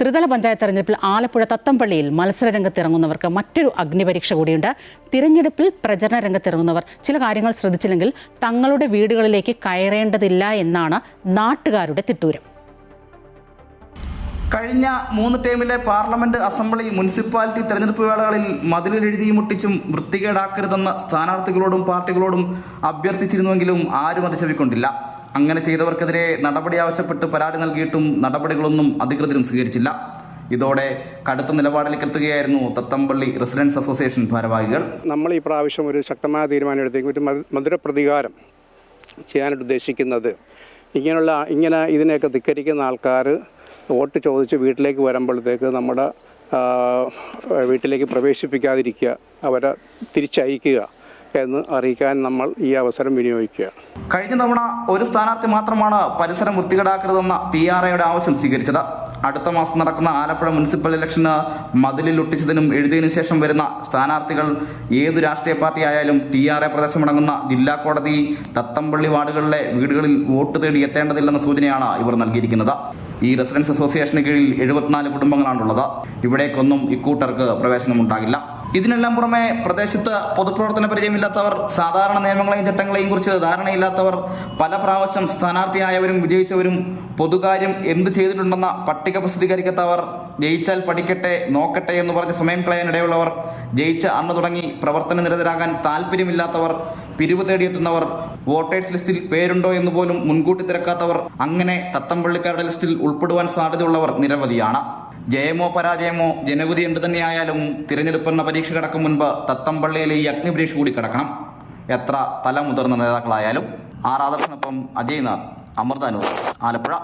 ത്രിതല പഞ്ചായത്ത് തെരഞ്ഞെടുപ്പിൽ ആലപ്പുഴ തത്തമ്പള്ളിയിൽ മത്സര രംഗത്തിറങ്ങുന്നവർക്ക് മറ്റൊരു അഗ്നിപരീക്ഷ കൂടിയുണ്ട്. തിരഞ്ഞെടുപ്പിൽ പ്രചരണ രംഗത്തിറങ്ങുന്നവർ ചില കാര്യങ്ങൾ ശ്രദ്ധിച്ചില്ലെങ്കിൽ തങ്ങളുടെ വീടുകളിലേക്ക് കയറേണ്ടതില്ല എന്നാണ് നാട്ടുകാരുടെ തിട്ടൂരം. കഴിഞ്ഞ മൂന്ന് ടൈമിലെ പാർലമെന്റ് അസംബ്ലി മുനിസിപ്പാലിറ്റി തെരഞ്ഞെടുപ്പ് വേളകളിൽ മതിലിൽ എഴുതി മുട്ടിച്ചും വൃത്തികേടാക്കരുതെന്ന് സ്ഥാനാർത്ഥികളോടും പാർട്ടികളോടും അഭ്യർത്ഥിച്ചിരുന്നുവെങ്കിലും ആരും അത് ചെവിക്കൊണ്ടില്ല. അങ്ങനെ ചെയ്തവർക്കെതിരെ നടപടി ആവശ്യപ്പെട്ട് പരാതി നൽകിയിട്ടും നടപടികളൊന്നും അധികൃതരും സ്വീകരിച്ചില്ല. ഇതോടെ കടുത്ത നിലപാടിലേക്ക് എത്തുകയായിരുന്നു തത്തമ്പള്ളി റെസിഡൻസ് അസോസിയേഷൻ ഭാരവാഹികൾ. നമ്മൾ ഈ പ്രാവശ്യം ഒരു ശക്തമായ തീരുമാനം എടുത്തേക്കും ഒരു മധുരപ്രതികാരം മധുര പ്രതികാരം ചെയ്യാനായിട്ട് ഉദ്ദേശിക്കുന്നത്. ഇങ്ങനെയുള്ള ഇങ്ങനെ ഇതിനെയൊക്കെ ധിക്കരിക്കുന്ന ആൾക്കാർ വോട്ട് ചോദിച്ച് വീട്ടിലേക്ക് വരുമ്പോഴത്തേക്ക് നമ്മുടെ വീട്ടിലേക്ക് പ്രവേശിപ്പിക്കാതിരിക്കുക അവരെ തിരിച്ചയക്കുക. എന്ന് അറിയിക്കാൻ നമ്മൾ ഈ അവസരം വിനിയോഗിക്കുകയാണ് കഴിഞ്ഞ തവണ ഒരു സ്ഥാനാർത്ഥി മാത്രമാണ് പരിസരം വൃത്തികേടാക്കരുതെന്ന ടി ആർ എയുടെ ആവശ്യം സ്വീകരിച്ചത്. അടുത്ത മാസം നടക്കുന്ന ആലപ്പുഴ മുനിസിപ്പൽ ഇലക്ഷന് മതിലിൽ ഒട്ടിച്ചതിനും എഴുതിയതിനു ശേഷം വരുന്ന സ്ഥാനാർത്ഥികൾ ഏതു രാഷ്ട്രീയ പാർട്ടി ആയാലും ടി ആർ എ പ്രദേശമടങ്ങുന്ന ജില്ലാ കോടതി തത്തമ്പള്ളി വാർഡുകളിലെ വീടുകളിൽ വോട്ട് തേടി എത്തേണ്ടതില്ലെന്ന സൂചനയാണ് ഇവർ നൽകിയിരിക്കുന്നത്. ഈ റെസിഡൻസ് അസോസിയേഷന് കീഴിൽ എഴുപത്തിനാല് കുടുംബങ്ങളാണുള്ളത്. ഇവിടേക്കൊന്നും ഇക്കൂട്ടർക്ക് പ്രവേശനമുണ്ടാകില്ല. ഇതിനെല്ലാം പുറമെ പ്രദേശത്ത് പൊതുപ്രവർത്തന പരിചയമില്ലാത്തവർ സാധാരണ നിയമങ്ങളെയും ചട്ടങ്ങളെയും കുറിച്ച് ധാരണയില്ലാത്തവർ പല പ്രാവശ്യം സ്ഥാനാർത്ഥിയായവരും വിജയിച്ചവരും പൊതുകാര്യം എന്ത് ചെയ്തിട്ടുണ്ടെന്ന പട്ടിക പ്രസിദ്ധീകരിക്കാത്തവർ ജയിച്ചാൽ പഠിക്കട്ടെ നോക്കട്ടെ എന്ന് പറഞ്ഞ് സമയം കളയാനിടയുള്ളവർ ജയിച്ച അന്ന് തുടങ്ങി പ്രവർത്തന നിരതരാകാൻ താല്പര്യമില്ലാത്തവർ പിരിവ് തേടിയെത്തുന്നവർ വോട്ടേഴ്സ് ലിസ്റ്റിൽ പേരുണ്ടോ എന്ന് പോലും മുൻകൂട്ടി തിരക്കാത്തവർ അങ്ങനെ തത്തമ്പള്ളിക്കാരുടെ ലിസ്റ്റിൽ ഉൾപ്പെടുവാൻ സാധ്യതയുള്ളവർ നിരവധിയാണ്. ജയമോ പരാജയമോ ജനവിധി എന്ത് തന്നെയായാലും തിരഞ്ഞെടുപ്പെന്ന പരീക്ഷ കടക്കും മുൻപ് തത്തമ്പള്ളിയിലെ ഈ അഗ്നിപരീക്ഷ കൂടി കിടക്കണം. എത്ര തല മുതിർന്ന നേതാക്കളായാലും. ആർ ആദർശനൊപ്പം അജയ്നാഥ് അമൃത ന്യൂസ് ആലപ്പുഴ.